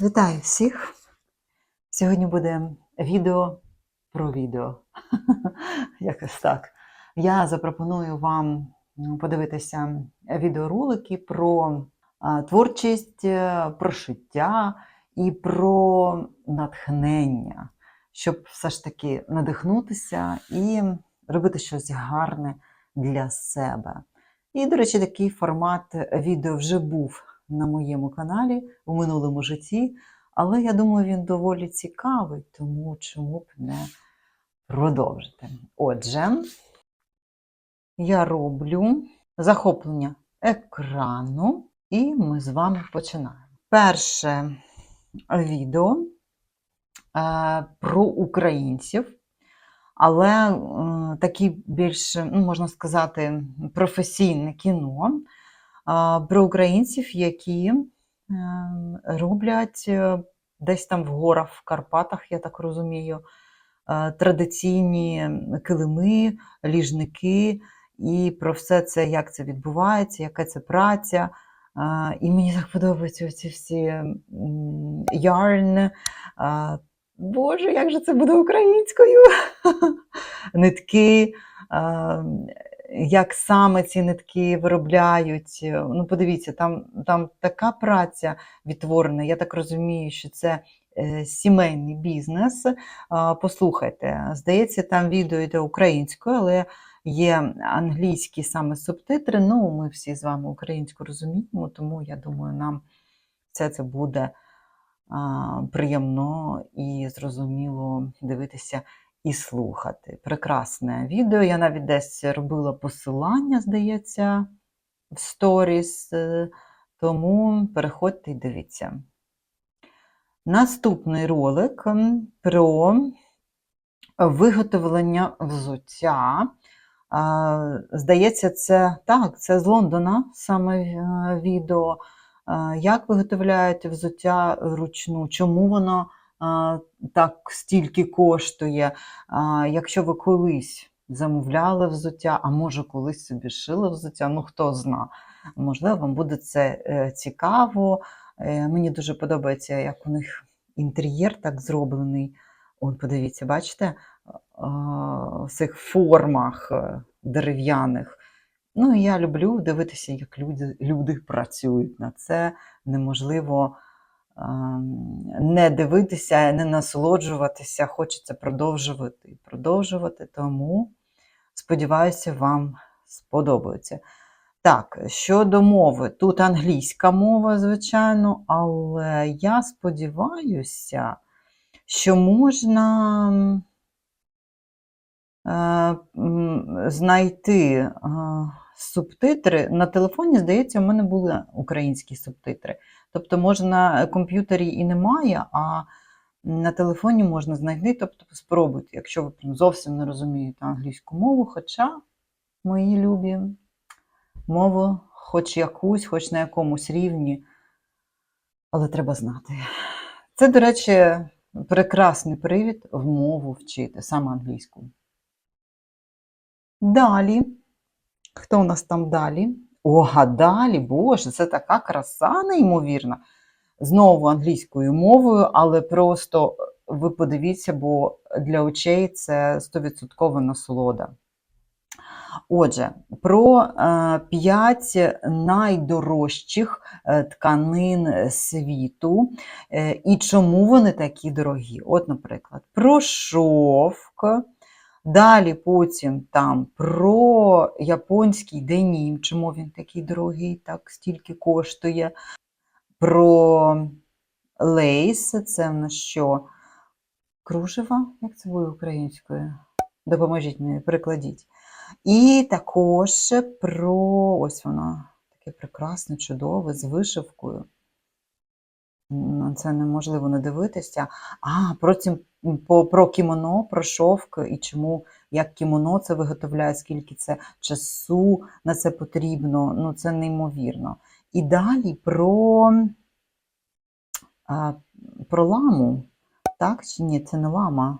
Вітаю всіх! Сьогодні буде відео про відео. Якось так. Я запропоную вам подивитися відеоролики про творчість, е, про шиття і про натхнення, щоб все ж таки надихнутися і робити щось гарне для себе. І, до речі, такий формат відео вже був на моєму каналі у минулому житті, але я думаю, він доволі цікавий, тому чому б не продовжити. Отже, я роблю захоплення екрану, і ми з вами починаємо. Перше відео е, про українців. Але е, такі більш, ну, можна сказати, професійне кіно про українців, які ем, роблять е, десь там в горах, в Карпатах, я так розумію, е, традиційні килими, ліжники, і про все це, як це відбувається, яка це праця. І мені так подобаються ці всі ярн. Боже, як же це буде українською? Нитки, як саме ці нитки виробляють. Ну, подивіться, там там така праця відтворена. Я так розумію, що це е, сімейний бізнес. Послухайте, здається, там відео йде українською, але є англійські саме субтитри. Ну, ми всі з вами українську розуміємо, тому я думаю, нам все це буде приємно і зрозуміло дивитися і слухати. Прекрасне відео. Я навіть десь робила посилання, здається, в сторіс, е, тому переходьте і дивіться. Наступний ролик про виготовлення взуття. Здається, це так, це з Лондона саме е, відео. Як виготовляють взуття вручну, чому воно так стільки коштує. Якщо ви колись замовляли взуття, а може колись собі шили взуття, ну хто зна. Можливо, вам буде це е, цікаво. Е, мені дуже подобається, як у них інтер'єр так зроблений. От, подивіться, бачите, в цих формах е, дерев'яних. Ну, і я люблю дивитися, як люди люди працюють на це. Неможливо не дивитися, не насолоджуватися, хочеться продовжувати і продовжувати, тому сподіваюся, вам сподобається. Так, щодо мови, тут англійська мова, звичайно, але я сподіваюся, що можна е, знайти е, субтитри. На телефоні, здається, у мене були українські субтитри. Тобто, може, на комп'ютері і немає, а на телефоні можна знайти, тобто спробуйте, якщо ви зовсім не розумієте англійську мову, хоча, мої любі, мову, хоч якусь, хоч на якомусь рівні, але треба знати. Це, до речі, прекрасний привід в мову вчити, саме англійську. Далі, хто у нас там далі? О, а далі, Боже, це така краса неймовірна. Знову англійською мовою, але просто ви подивіться, бо для очей це 100% насолода. Отже, про е, найдорожчих е, тканин світу е, і чому вони такі дорогі. От, наприклад, про шовк. Далі потім там про японський денім, чому він такий дорогий, так стільки коштує. Про лейс, це в нас що? Кружева? Як це буде українською? Допоможіть мені, перекладіть. І також про ось воно таке прекрасне, чудове, з вишивкою. Це неможливо не дивитися. А, потім про кімоно, про шовк і чому як кімоно це виготовляє, скільки це часу на це потрібно. Ну, це неймовірно. І далі про про ламу. Так чи ні? Це не лама.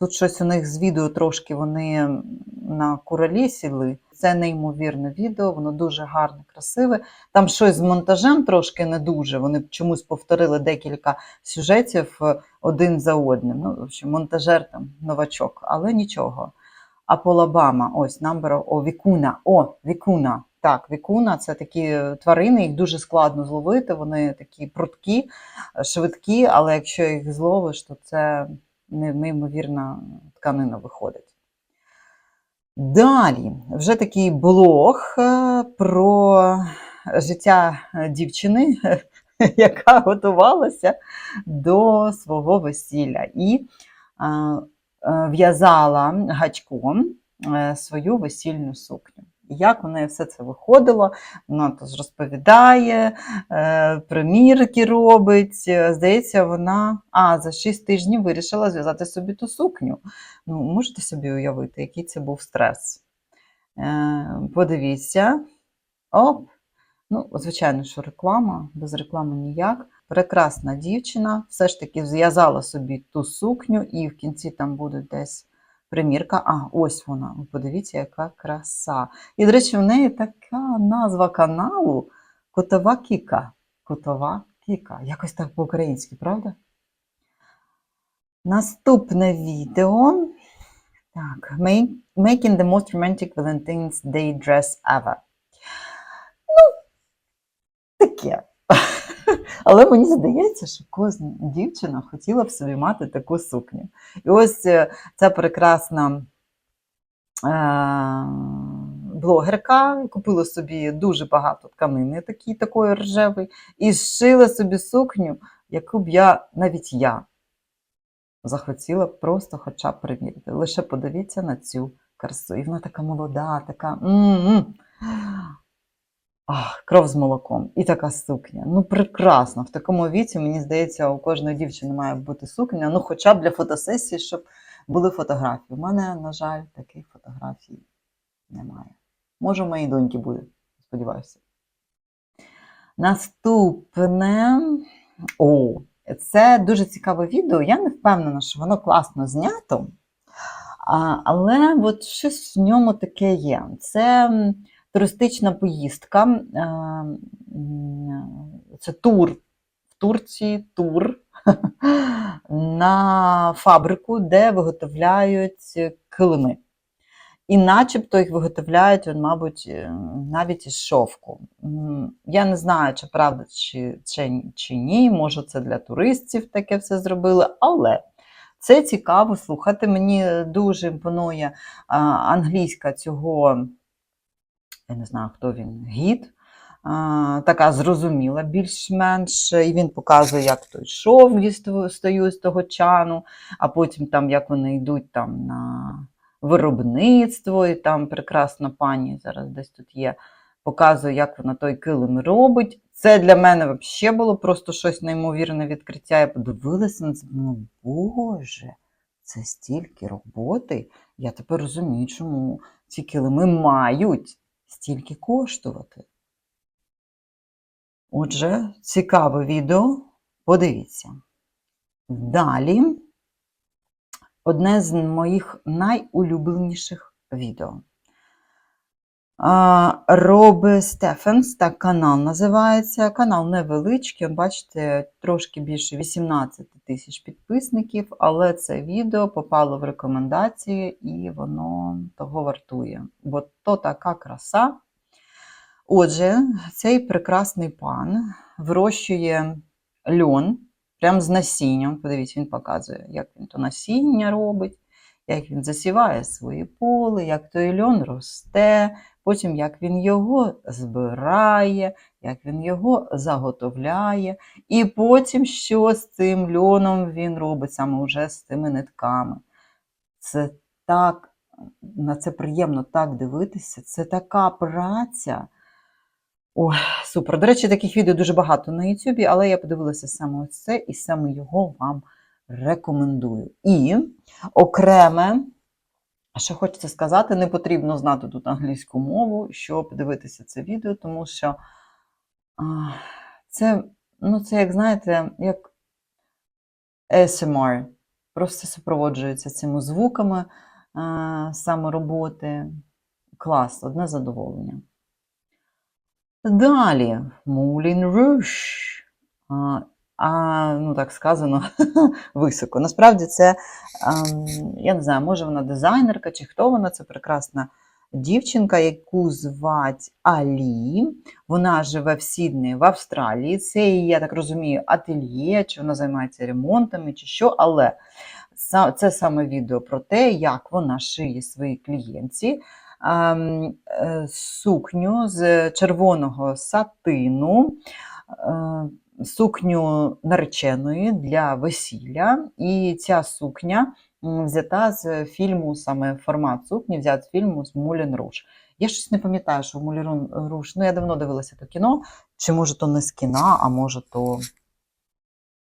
Тут щось у них з відео трошки вони на куралі сіли. Це неймовірне відео, воно дуже гарне, красиве. Там щось з монтажем трошки не дуже. Вони чомусь повторили декілька сюжетів е, один за одним. Ну, в общем, монтажер там новачок, але нічого. Аполабама, ось number о, вікуна. О, вікуна. Так, вікуна це такі е, тварини, їх дуже складно зловити. Вони такі прудкі, е, швидкі, але якщо їх зловиш, то це неймовірна тканина виходить. Далі, вже такий блог е, про життя дівчини, яка готувалася до свого весілля і е, е, в'язала гачком свою весільну сукню. Як у неї все це виходило, вона тож розповідає, е, примірки робить. Е, Здається, вона а, за 6 тижнів вирішила зв'язати собі ту сукню. Ну, можете собі уявити, який це був стрес. Е, подивіться. Оп. Ну, звичайно, що реклама, без реклами ніяк. Прекрасна дівчина, все ж таки зв'язала собі ту сукню, і в кінці там буде десь примірка. А, ось вона. Подивіться, яка краса. І, до речі, в неї така назва каналу Котова Кіка. Котова Кіка. Якось так по-українськи, правда? Наступне відео. Так, Making the most romantic Valentine's Day dress ever. Ну, таке. Але мені здається, що кожна дівчина хотіла б собі мати таку сукню. І ось е, ця прекрасна е, блогерка купила собі дуже багато тканини такі, такої ржевої, і зшила собі сукню, яку б я, навіть я, захотіла б просто хоча б приміряти. Лише подивіться на цю красу. І вона така молода, така. м-м. Ах, кров з молоком. І така сукня. Ну, прекрасно. В такому віці, мені здається, у кожної дівчини має бути сукня, ну, хоча б для фотосесії, щоб були фотографії. У мене, на жаль, таких фотографій немає. Може, у моїй доньки буде, сподіваюся. Наступне. О, це дуже цікаве відео. Я не впевнена, що воно класно знято. Але от щось в ньому таке є. Це туристична поїздка, е, це тур в Турції, тур на фабрику, де виготовляють килими. І начебто їх виготовляють, от, мабуть, е, навіть із шовку. Я не знаю, чи правда, чи, чи, чи ні. Може, це для туристів таке все зробили, але це цікаво слухати. Мені дуже імпонує англійська цього, я не знаю, хто він, гід. Така зрозуміла більш-менш, і він показує, як той шов дістаю з того чану, а потім там, як вони йдуть там на виробництво, і там прекрасна пані зараз десь тут є, показує, як вона той килим робить. Це для мене взагалі було просто щось неймовірне відкриття. Я подивилася на це, ну боже, це стільки роботи. Я тепер розумію, чому ці килими мають стільки коштувати. Отже, цікаве відео. Подивіться. Далі одне з моїх найулюбленіших відео. Робе Стефенс, так канал називається. Канал невеличкий, бачите, трошки більше 18 тисяч підписників, але це відео попало в рекомендації і воно того вартує. Бо то така краса. Отже, цей прекрасний пан вирощує льон прямо з насінням. Подивіться, він показує, як він то насіння робить, як він засіває своє поле, як той льон росте, потім як він його збирає, як він його заготовляє, і потім, що з цим льоном він робить саме вже з цими нитками. Це так, на це приємно так дивитися, це така праця. Ой, супер. До речі, таких відео дуже багато на Ютубі, але я подивилася саме ось це і саме його вам рекомендую. І окреме, що хочеться сказати, не потрібно знати тут англійську мову, щоб дивитися це відео, тому що це, ну, це, як знаєте, як ASMR. Просто супроводжується цими звуками саме роботи. клас, одне задоволення. Далі Moulin Rouge. А, а, ну так сказано, високо. Насправді це, ем, я не знаю, може вона дизайнерка чи хто вона, це прекрасна дівчинка, яку звать Алі. Вона живе в Сіднеї в Австралії. Це її, я так розумію, ательє, чи вона займається ремонтами, чи що, але це саме відео про те, як вона шиє своїй клієнтці ем, е, сукню з червоного сатину, е, сукню нареченої для весілля. І ця сукня взята з фільму, саме формат сукні, взят з фільму з Мулін Руш. Я щось не пам'ятаю, що Мулін Руш, ну я давно дивилася то кіно, чи може то не з кіна, а може то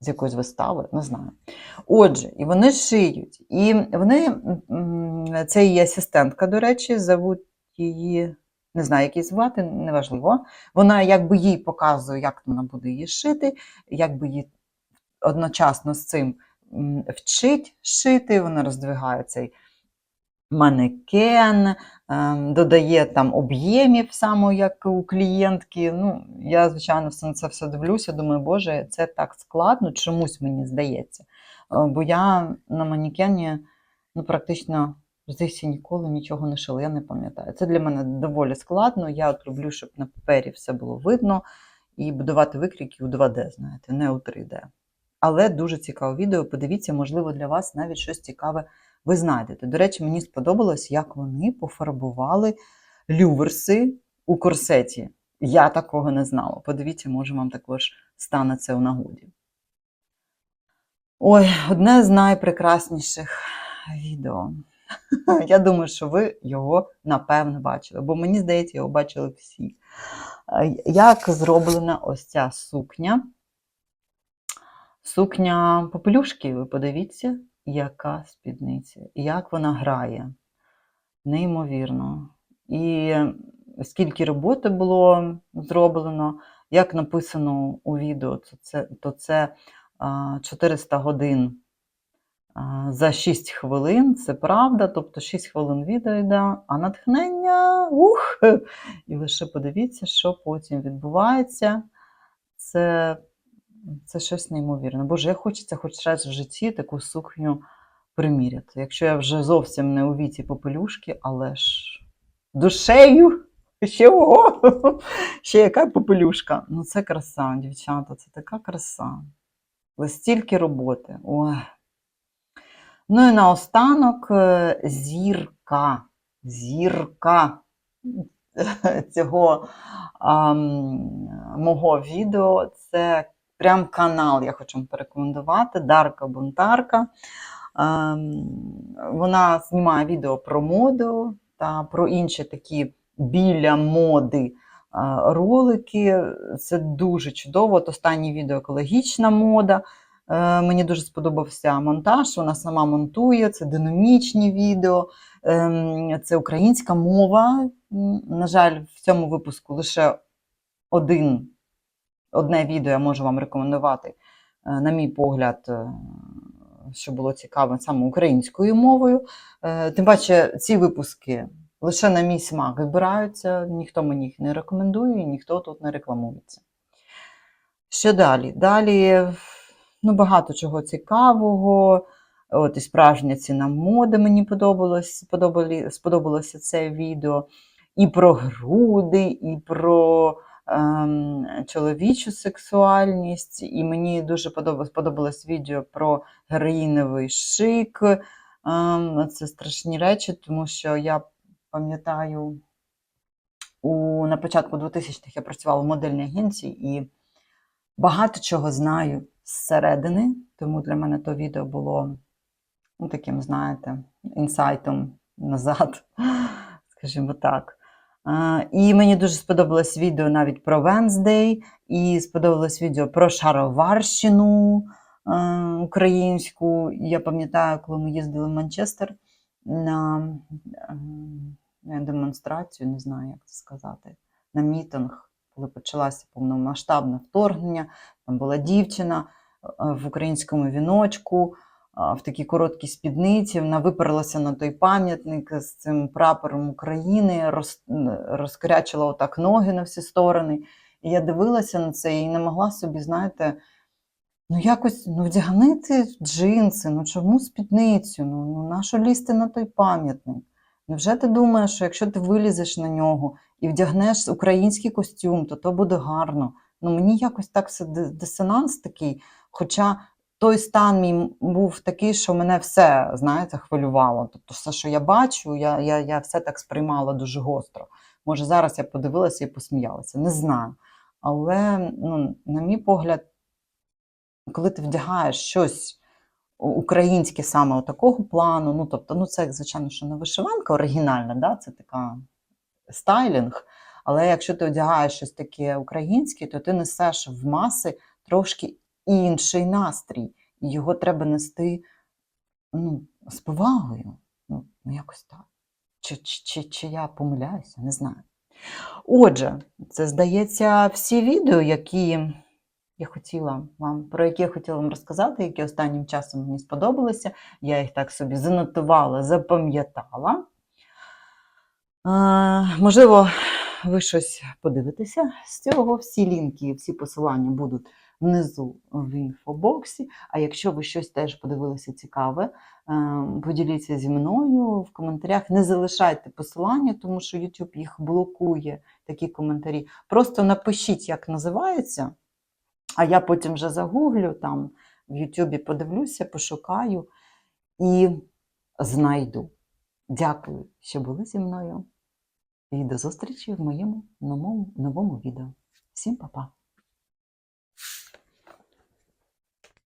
з якоїсь вистави, не знаю. Отже, і вони шиють. І вони, це її асистентка, до речі, зовуть її, не знаю, як її звати, неважливо. Вона якби їй показує, як вона буде її шити, якби її одночасно з цим вчить шити, вона роздвигає цей манекен, ем, додає там об'ємів, саме як у клієнтки. Ну, я, звичайно, на це все дивлюся, думаю, боже, це так складно, чомусь мені здається. Е, Бо я на манекені ну, практично здається, ніколи нічого не шила, я не пам'ятаю. Це для мене доволі складно. Я от люблю, щоб на папері все було видно і будувати викрійки у 2D, знаєте, не у 3D. Але дуже цікаве відео. Подивіться, можливо, для вас навіть щось цікаве ви знайдете. До речі, мені сподобалось, як вони пофарбували люверси у корсеті. Я такого не знала. Подивіться, може, вам також стане це у нагоді. Ой, одне з найпрекрасніших відео. Я думаю, що ви його напевно бачили, бо мені здається, його бачили всі. Е, Як зроблена ось ця сукня? Сукня попелюшки, ви подивіться, яка спідниця, як вона грає. Неймовірно. І скільки роботи було зроблено, як написано у відео, то це, то це 400 годин за 6 хвилин, це правда, тобто 6 хвилин відео йде, а натхнення, ух! І лише подивіться, що потім відбувається. Це, це щось неймовірне. Боже, хочеться хоч раз в житті таку сукню приміряти. Якщо я вже зовсім не у віці попелюшки, але ж душею. Ще ого! Ще яка попелюшка. Ну це краса, дівчата, це така краса. Але стільки роботи. Ой. Ну і наостанок е, зірка. Зірка цього ам, мого відео. Це прям канал, я хочу вам порекомендувати. Дарка Бунтарка. Ем, Вона знімає відео про моду та про інші такі біля моди е, ролики. Це дуже чудово. От останнє відео екологічна мода. Е, Мені дуже сподобався монтаж. Вона сама монтує, це динамічні відео, Ем, це українська мова. На жаль, в цьому випуску лише один, одне відео я можу вам рекомендувати, е, на мій погляд, е, що було цікаво саме українською мовою. Е, Тим паче, ці випуски лише на мій смак вибираються, ніхто мені їх не рекомендує, і ніхто тут не рекламується. Що далі? Далі ну, багато чого цікавого. От і справжня ціна моди мені подобалось, сподобалося це відео. І про груди, і про чоловічу сексуальність. І мені дуже подобалось, сподобалось відео про героїновий шик. Ем, це страшні речі, тому що я пам'ятаю, у, на початку 2000-х я працювала в модельній агенції і багато чого знаю зсередини, тому для мене то відео було ну, таким, знаєте, інсайтом назад, скажімо так. І мені дуже сподобалось відео навіть про Венздей, і сподобалось відео про шароварщину е, українську. Я пам'ятаю, коли ми їздили в Манчестер на е, демонстрацію, не знаю, як це сказати, на мітинг, коли почалося повномасштабне вторгнення. Там була дівчина е, в українському віночку. В такій короткій спідниці. Вона виперлася на той пам'ятник з цим прапором України, роз, розкрячила отак ноги на всі сторони. І я дивилася на це і не могла собі, знаєте, ну якось ну, вдягнити джинси, ну чому спідницю? Ну, ну нащо лізти на той пам'ятник? Невже ти думаєш, що якщо ти вилізеш на нього і вдягнеш український костюм, то то буде гарно? Ну мені якось так все дисонанс такий. Хоча той стан мій був такий, що мене все, знаєте, хвилювало. Тобто, все, що я бачу, я, я, я все так сприймала дуже гостро. Може, зараз я подивилася і посміялася, не знаю. Але, ну, на мій погляд, коли ти вдягаєш щось українське саме такого плану, ну тобто, ну це, звичайно, що не вишиванка оригінальна, да? це така стайлінг. Але якщо ти одягаєш щось таке українське, то ти несеш в маси трошки інший настрій. І його треба нести ну, з повагою. Ну, ну якось так. Чи, чи, чи, чи я помиляюся, не знаю. Отже, це здається всі відео, які я хотіла вам, про які я хотіла вам розказати, які останнім часом мені сподобалися. Я їх так собі занотувала, запам'ятала. Можливо, ви щось подивитеся з цього. Всі лінки, всі посилання будуть внизу в інфобоксі. А якщо ви щось теж подивилися цікаве, е, поділіться зі мною в коментарях. Не залишайте посилання, тому що YouTube їх блокує, такі коментарі. Просто напишіть, як називається, а я потім вже загуглю там в YouTube, подивлюся, пошукаю і знайду. Дякую, що були зі мною. І до зустрічі в моєму новому, новому відео. Всім па-па!